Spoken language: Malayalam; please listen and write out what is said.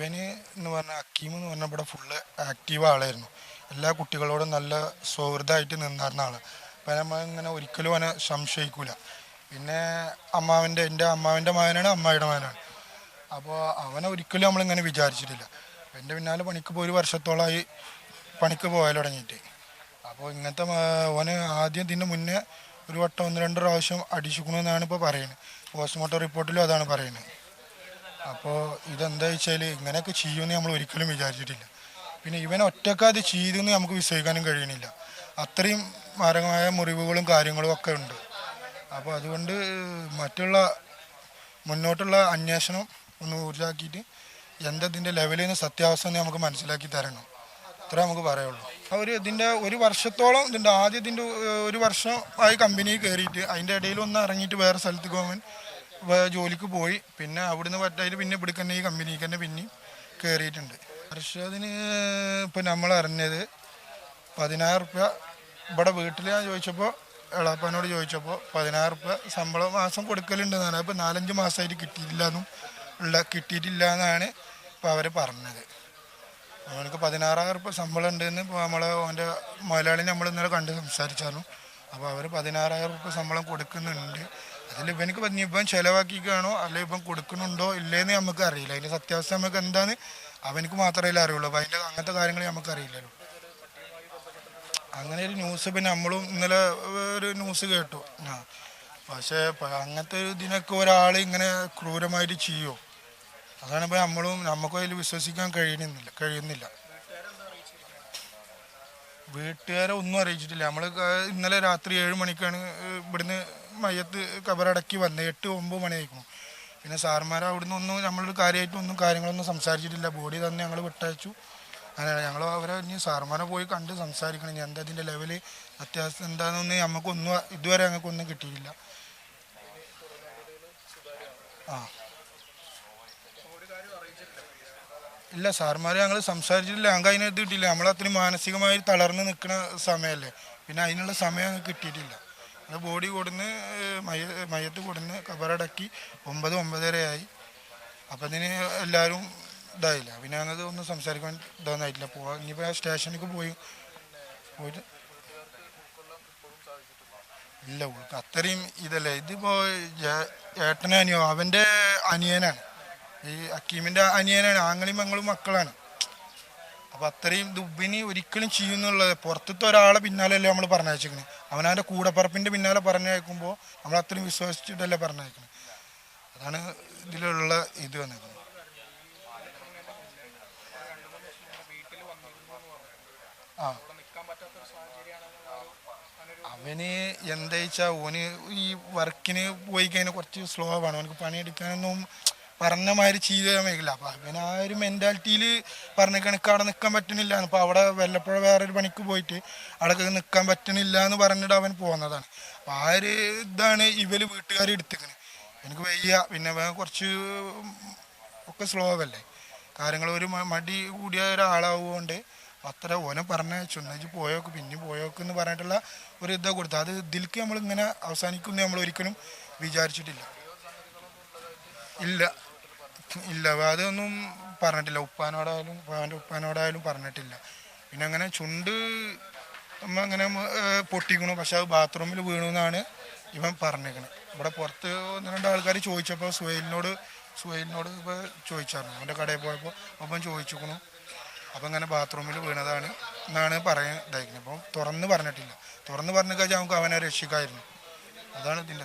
ഇവന് എന്ന് പറഞ്ഞാൽ അക്കീം എന്ന് പറഞ്ഞാൽ ഇവിടെ ഫുള്ള് ആക്റ്റീവ് ആളായിരുന്നു. എല്ലാ കുട്ടികളോടും നല്ല സൗഹൃദമായിട്ട് നിന്നായിരുന്ന ആൾ. അപ്പം നമ്മൾ ഇങ്ങനെ ഒരിക്കലും അവനെ സംശയിക്കൂല. പിന്നെ അമ്മാവന്റെ എന്റെ അമ്മാവന്റെ മകനാണ് അമ്മായിയുടെ മകനാണ്. അപ്പോൾ അവനെ ഒരിക്കലും നമ്മളിങ്ങനെ വിചാരിച്ചിട്ടില്ല. എന്റെ പിന്നാലെ പണിക്ക് പോയി ഒരു വർഷത്തോളമായി പണിക്ക് പോയാൽ തുടങ്ങിയിട്ട്. അപ്പോൾ ഇങ്ങനത്തെ ഓന് ആദ്യം ഇതിന് മുന്നേ ഒരു വട്ടം ഒന്ന് രണ്ട് പ്രാവശ്യം അടിച്ചിക്കണമെന്നാണ് ഇപ്പോൾ പറയുന്നത് പോസ്റ്റ്മോർട്ടം റിപ്പോർട്ടിലും അതാണ് പറയുന്നത് അപ്പോൾ ഇതെന്താ വെച്ചാൽ ഇങ്ങനെയൊക്കെ ചെയ്യുമെന്ന് നമ്മൾ ഒരിക്കലും വിചാരിച്ചിട്ടില്ല. പിന്നെ ഇവൻ അത് ചെയ്തെന്ന് നമുക്ക് വിശ്വസിക്കാനും കഴിയുന്നില്ല അത്രയും മാരകമായ മുറിവുകളും കാര്യങ്ങളും ഒക്കെ ഉണ്ട്. അപ്പോൾ അതുകൊണ്ട് മറ്റുള്ള മുന്നോട്ടുള്ള അന്വേഷണം ഒന്ന് ഊർജാക്കിയിട്ട് എന്തതിന്റെ ലെവലിൽ നിന്ന് സത്യാവസ്ഥ എന്ന് നമുക്ക് മനസ്സിലാക്കി തരണം. ഇത്ര നമുക്ക് പറയുള്ളൂ. അവർ ഇതിന്റെ ഒരു വർഷത്തോളം ഇതിന്റെ ആദ്യം ഇതിന്റെ ഒരു വർഷം ആയി കമ്പനിയിൽ കയറിയിട്ട് അതിന്റെ ഇടയിൽ ഒന്ന് ഇറങ്ങിയിട്ട് വേറെ സ്ഥലത്ത് പോകാൻ ജോലിക്ക് പോയി. പിന്നെ അവിടുന്ന് പറ്റായിട്ട് പിന്നെ ഇവിടെ ഈ കമ്പനിക്ക് തന്നെ പിന്നെയും കയറിയിട്ടുണ്ട് ഹർഷദിന് ഇപ്പം നമ്മൾ അറിഞ്ഞത് പതിനായിരം റുപ്യ ഇവിടെ വീട്ടിൽ ഞാൻ ചോദിച്ചപ്പോൾ എളാപ്പാനോട് ചോദിച്ചപ്പോൾ പതിനായിരം റുപ്യ ശമ്പളം മാസം കൊടുക്കലുണ്ട് എന്നാണ് അപ്പോൾ നാലഞ്ച് മാസമായിട്ട് കിട്ടിയിട്ടില്ല എന്നും ഉള്ള കിട്ടിയിട്ടില്ല എന്നാണ് ഇപ്പോൾ അവർ പറഞ്ഞത്. അവനക്ക് പതിനാറായിരം റുപ്യ ശമ്പളം ഉണ്ടെന്ന് ഇപ്പോൾ നമ്മളെ അവന്റെ മലയാളി നമ്മൾ ഇന്നലെ കണ്ട് സംസാരിച്ചാലും. അപ്പോൾ അവർ പതിനാറായിരം റുപ്യ ശമ്പളം കൊടുക്കുന്നുണ്ട്. അതിൽ ഇവനക്ക് ഇവൻ ചിലവാക്കിക്കാണോ? അല്ലെങ്കിൽ ഇവൻ കൊടുക്കുന്നുണ്ടോ? ഇല്ലേന്ന് നമുക്ക് അറിയില്ല. അതിന്റെ സത്യാവസ്ഥ നമുക്ക് എന്താന്ന് അവനക്ക് മാത്രമേ അറിയുള്ളൂ. അപ്പം അതിന്റെ അങ്ങനത്തെ കാര്യങ്ങൾ നമുക്ക് അറിയില്ലല്ലോ. അങ്ങനെ ഒരു ന്യൂസ് പിന്നെ നമ്മളും ഇന്നലെ ഒരു ന്യൂസ് കേട്ടു. ആ. പക്ഷേ അങ്ങനത്തെ ഒരു ഇതിനൊക്കെ ഒരാൾ ഇങ്ങനെ ക്രൂരമായിട്ട് ചെയ്യുമോ അതാണ് ഇപ്പോൾ നമ്മളും നമുക്കും അതിൽ വിശ്വസിക്കാൻ കഴിയുന്നില്ല കഴിയുന്നില്ല. വീട്ടുകാരെ ഒന്നും അറിയിച്ചിട്ടില്ല. നമ്മൾ ഇന്നലെ രാത്രി ഏഴ് മണിക്കാണ് ഇവിടുന്ന് മയ്യത്ത് കബറടക്കി വന്നത്. എട്ട് ഒമ്പത് മണിയായിരിക്കും പിന്നെ സാർമാർ അവിടുന്ന് ഒന്നും നമ്മളൊരു കാര്യമായിട്ടൊന്നും കാര്യങ്ങളൊന്നും സംസാരിച്ചിട്ടില്ല. ബോഡി തന്നെ ഞങ്ങൾ വിട്ടയച്ചു. അങ്ങനെ ഞങ്ങൾ അവരെ ഇനി സാർമാരെ പോയി കണ്ട് സംസാരിക്കണം. ഇനി എന്താ ഇതിന്റെ ലെവൽ അത്യാവശ്യം എന്താണെന്നൊന്നും നമുക്കൊന്നും ഇതുവരെ ഞങ്ങൾക്കൊന്നും കിട്ടിയിട്ടില്ല. ആ. ഇല്ല സാർമാർ ഞങ്ങൾ സംസാരിച്ചിട്ടില്ല. ഞങ്ങൾക്ക് അതിന് ഇത് കിട്ടിയില്ല. നമ്മളത്രയും മാനസികമായി തളർന്ന് നിൽക്കുന്ന സമയമല്ലേ പിന്നെ അതിനുള്ള സമയം കിട്ടിയിട്ടില്ല. അത് ബോഡി കൊടുന്ന് മയ മയത്ത് കൊടുന്ന് കബറടക്കി ഒമ്പത് ഒമ്പതരയായി. അപ്പം അതിന് എല്ലാവരും ഇതായില്ല. പിന്നെ ഞങ്ങൾക്ക് ഒന്നും സംസാരിക്കാൻ ഇതൊന്നായിട്ടില്ല. പോവാ ഇനിയിപ്പോൾ സ്റ്റേഷനിലേക്ക് പോയി. പോയിട്ട് ഇല്ല അത്രയും ഇതല്ലേ. ഇതിപ്പോൾ ഏട്ടനും അനിയോ? അവന്റെ അനിയനാണ്. ഈ അക്കീമിന്റെ അനിയനാണ്. ആങ്ങളും മങ്ങളും മക്കളാണ്. അപ്പൊ അത്രയും ദുബിനി ഒരിക്കലും ചെയ്യുന്നുള്ളത്. പുറത്തത്തെ ഒരാളെ പിന്നാലെയല്ലേ നമ്മൾ പറഞ്ഞയച്ചേക്കണേ അവനവന്റെ കൂടപ്പറപ്പിന്റെ പിന്നാലെ പറഞ്ഞയക്കുമ്പോൾ നമ്മൾ അത്രയും വിശ്വസിച്ചിട്ടല്ലേ പറഞ്ഞയക്കണേ. അതാണ് ഇതിലുള്ള ഇത് വന്നിരിക്കുന്നത് ആ. അവന് എന്താ വെച്ചാൽ ഓന് ഈ വർക്കിന് പോയി കഴിഞ്ഞാൽ കുറച്ച് സ്ലോ ആണ്. അവനക്ക് പണിയെടുക്കാനൊന്നും പറഞ്ഞ മാതിരി തരാൻ വൈകില്ല അപ്പം അവൻ ആ ഒരു മെന്റാലിറ്റിയിൽ പറഞ്ഞ കണക്ക് അവിടെ നിൽക്കാൻ പറ്റണില്ല. അപ്പോൾ അവിടെ വല്ലപ്പോഴ വേറൊരു പണിക്ക് പോയിട്ട് അവിടെ നിൽക്കാൻ പറ്റണില്ല എന്ന് പറഞ്ഞിട്ട് അവൻ പോകുന്നതാണ് അപ്പം ആ ഒരു ഇതാണ് ഇവർ വീട്ടുകാർ എടുത്തിക്കണത് എനിക്ക് വയ്യ. പിന്നെ കുറച്ച് ഒക്കെ സ്ലോ അല്ലേ കാര്യങ്ങൾ ഒരു മടി കൂടിയ ഒരാളാവുകൊണ്ട് അത്ര ഓനെ പറഞ്ഞ എന്നു പോയോക്ക് പിന്നെ പോയോക്ക് എന്ന് പറഞ്ഞിട്ടുള്ള ഒരു ഇതാ കൊടുത്തത്. അത് ഇതിലേക്ക് നമ്മൾ ഇങ്ങനെ അവസാനിക്കും നമ്മൾ ഒരിക്കലും വിചാരിച്ചിട്ടില്ല. ഇല്ല. ഇല്ല അതൊന്നും പറഞ്ഞിട്ടില്ല. ഉപ്പാനോടായാലും അവന്റെ ഉപ്പാനോടായാലും പറഞ്ഞിട്ടില്ല. പിന്നെ അങ്ങനെ ചുണ്ട് നമ്മ അങ്ങനെ പൊട്ടിക്കണു. പക്ഷെ അത് ബാത്റൂമിൽ വീണു എന്നാണ് ഇവൻ പറഞ്ഞേക്കണത് ഇവിടെ പുറത്ത് ഒന്ന് രണ്ട് ആൾക്കാർ ചോദിച്ചപ്പോൾ സുഹൈലിനോട് സുഹൈലിനോട് ഇപ്പോൾ ചോദിച്ചായിരുന്നു. അവന്റെ കടയിൽ പോയപ്പോൾ അപ്പം ചോദിച്ചിക്കണു. അപ്പം ഇങ്ങനെ ബാത്റൂമിൽ വീണതാണ് എന്നാണ് പറയാൻ ഇതായിരിക്കുന്നത്. തുറന്ന് പറഞ്ഞിട്ടില്ല. തുറന്ന് പറഞ്ഞു കഴിഞ്ഞാൽ നമുക്ക് അവനെ രക്ഷിക്കായിരുന്നു. അതാണ് ഇതിന്റെ